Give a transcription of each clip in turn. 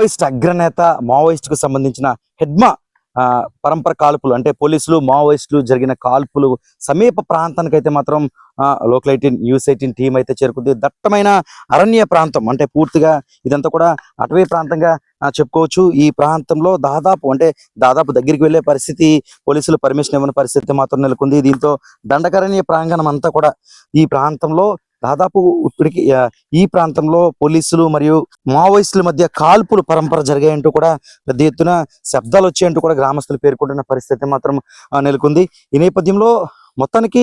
Maoist అగ్రనేత మావోయిస్ట్కు సంబంధించిన హెడ్మా ఆ, పరంపర కాల్పులు అంటే పోలీసులు మావోయిస్టులు జరిగిన కాల్పులు సమీప ప్రాంతానికైతే మాత్రం లోకల్ ఎయిటీన్ యూస్ ఎయిటీన్ టీం అయితే చేరుకుంది. దట్టమైన అరణ్య ప్రాంతం అంటే పూర్తిగా ఇదంతా కూడా అటవీ ప్రాంతంగా చెప్పుకోవచ్చు. ఈ ప్రాంతంలో దాదాపు అంటే దాదాపు దగ్గరికి వెళ్ళే పరిస్థితి పోలీసులు పర్మిషన్ ఇవ్వని పరిస్థితి మాత్రం నెలకొంది. దీంతో దండకరణ్య ప్రాంగణం అంతా కూడా ఈ ప్రాంతంలో దాదాపు ఇప్పటికి ఈ ప్రాంతంలో పోలీసులు మరియు మావోయిస్టుల మధ్య కాల్పులు పరంపర జరిగాయంటూ కూడా పెద్ద ఎత్తున శబ్దాలు వచ్చాయంటూ కూడా గ్రామస్తులు పేర్కొంటున్న పరిస్థితి మాత్రం నెలకొంది. ఈ నేపథ్యంలో మొత్తానికి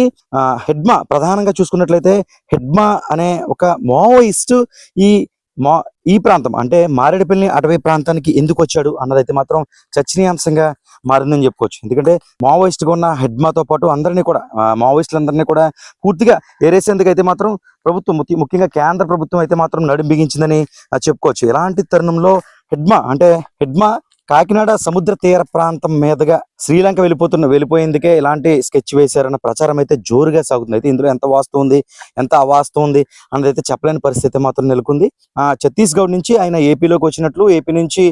హెడ్మా ప్రధానంగా చూసుకున్నట్లయితే హెడ్మా అనే ఒక మావోయిస్ట్ ఈ మా ఈ ప్రాంతం అంటే మారేడుపల్లి అటవీ ప్రాంతానికి ఎందుకు వచ్చాడు అన్నదైతే మాత్రం చర్చనీయాంశంగా మారిందని చెప్పుకోవచ్చు. ఎందుకంటే మావోయిస్ట్గా ఉన్న హెడ్మాతో పాటు అందరినీ కూడా మావోయిస్టులందరినీ కూడా పూర్తిగా ఏరేసేందుకు అయితే మాత్రం ప్రభుత్వం ముఖ్య- ముఖ్యంగా కేంద్ర ప్రభుత్వం అయితే మాత్రం నడుం బిగించిందని చెప్పుకోవచ్చు. ఇలాంటి తరుణంలో హెడ్మా అంటే హెడ్మా కాకినాడ సముద్ర తీర ప్రాంతం మీదుగా శ్రీలంక వెళ్ళిపోతున్న వెళ్ళిపోయేందుకే ఇలాంటి స్కెచ్ వేశారన్న ప్రచారం అయితే జోరుగా సాగుతుంది. అయితే ఇందులో ఎంత వాస్తవం ఉంది ఎంత అవాస్తవం ఉంది అన్నది అయితే చెప్పలేని పరిస్థితి మాత్రం నెలకొంది. ఆ ఛత్తీస్గఢ్ నుంచి ఆయన ఏపీలోకి వచ్చినట్లు ఏపీ నుంచి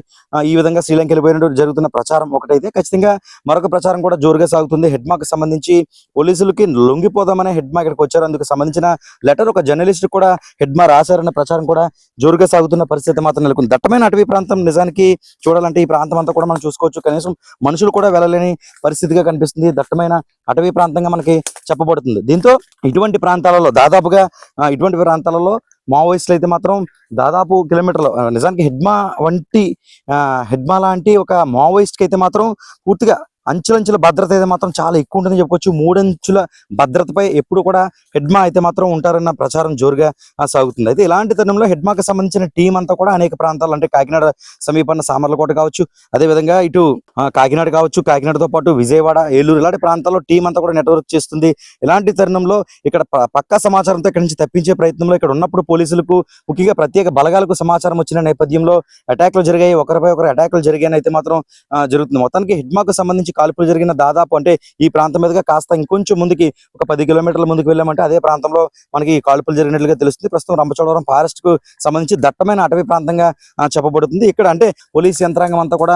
ఈ విధంగా శ్రీలంక వెళ్ళిపోయినట్టు జరుగుతున్న ప్రచారం ఒకటైతే ఖచ్చితంగా మరొక ప్రచారం కూడా జోరుగా సాగుతుంది. హెడ్మాకి సంబంధించి పోలీసులకి లొంగిపోదామనే హెడ్మా ఇక్కడికి వచ్చారు. అందుకు సంబంధించిన లెటర్ ఒక జర్నలిస్ట్ కూడా హెడ్మా రాశారన్న ప్రచారం కూడా జోరుగా సాగుతున్న పరిస్థితి మాత్రం నెలకొంది. దట్టమైన అటవీ ప్రాంతం నిజానికి చూడాలంటే ఈ ప్రాంతం ప్రాంతం అంతా కూడా మనం చూసుకోవచ్చు. కనీసం మనుషులు కూడా వెళ్ళలేని పరిస్థితిగా కనిపిస్తుంది. దట్టమైన అటవీ ప్రాంతంగా మనకి చెప్పబడుతుంది. దీంతో ఇటువంటి ప్రాంతాలలో దాదాపుగా ఇటువంటి ప్రాంతాలలో మావోయిస్టులు అయితే మాత్రం దాదాపు కిలోమీటర్లు నిజానికి హెడ్మా వంటి ఆ, హెడ్మా లాంటి ఒక మావోయిస్ట్కి అయితే మాత్రం పూర్తిగా అంచులంచుల భద్రత అయితే మాత్రం చాలా ఎక్కువ ఉంటుందని చెప్పుకోవచ్చు. మూడంచుల భద్రతపై ఎప్పుడు కూడా హెడ్మా అయితే మాత్రం ఉంటారన్న ప్రచారం జోరుగా సాగుతుంది. అయితే ఇలాంటి తరుణంలో హెడ్మాకి సంబంధించిన టీం అంతా కూడా అనేక ప్రాంతాలు అంటే కాకినాడ సమీపన్న సామర్లకోట కావచ్చు అదే విధంగా ఇటు కాకినాడ కావచ్చు కాకినాడతో పాటు విజయవాడ ఏలూరు ఇలాంటి ప్రాంతాల్లో టీం అంతా కూడా నెట్వర్క్ చేస్తుంది. ఇలాంటి తరుణంలో ఇక్కడ పక్కా సమాచారంతో ఇక్కడ నుంచి తప్పించే ప్రయత్నంలో ఇక్కడ ఉన్నప్పుడు పోలీసులకు ముఖ్యంగా ప్రత్యేక బలగాలకు సమాచారం వచ్చిన నేపథ్యంలో అటాక్లు జరిగాయి. ఒకరిపై ఒకరు అటాక్లు జరిగాయని అయితే మాత్రం జరుగుతుంది. మొత్తానికి హిడ్మాకు సంబంధించి కాల్పులు జరిగిన దాదాపు అంటే ఈ ప్రాంతం మీదుగా కాస్త ఇంకొంచెం ముందుకి ఒక పది కిలోమీటర్ల ముందుకు వెళ్ళామంటే అదే ప్రాంతంలో మనకి కాల్పులు జరిగినట్లుగా తెలుస్తుంది. ప్రస్తుతం రంపచోడవరం ఫారెస్ట్కు సంబంధించి దట్టమైన అటవీ ప్రాంతంగా చెప్పబడుతుంది. ఇక్కడ అంటే పోలీస్ యంత్రాంగం అంతా కూడా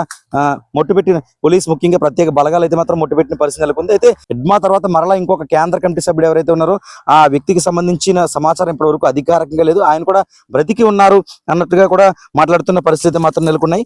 మొట్టుపెట్టిన పోలీస్ ముఖ్యంగా ప్రత్యేక బలగాలు అయితే మాత్రం మొట్టుపెట్టిన పరిస్థితి నెలకొంది. అయితే హెడ్మా తర్వాత మరలా ఇంకొక కేంద్ర కమిటీ సభ్యుడు ఎవరైతే ఉన్నారో ఆ వ్యక్తికి సంబంధించిన సమాచారం ఇప్పటి వరకు అధికారికంగా లేదు. ఆయన కూడా బ్రతికి ఉన్నారు అన్నట్టుగా కూడా మాట్లాడుతున్న పరిస్థితి మాత్రం నెలకొన్నాయి.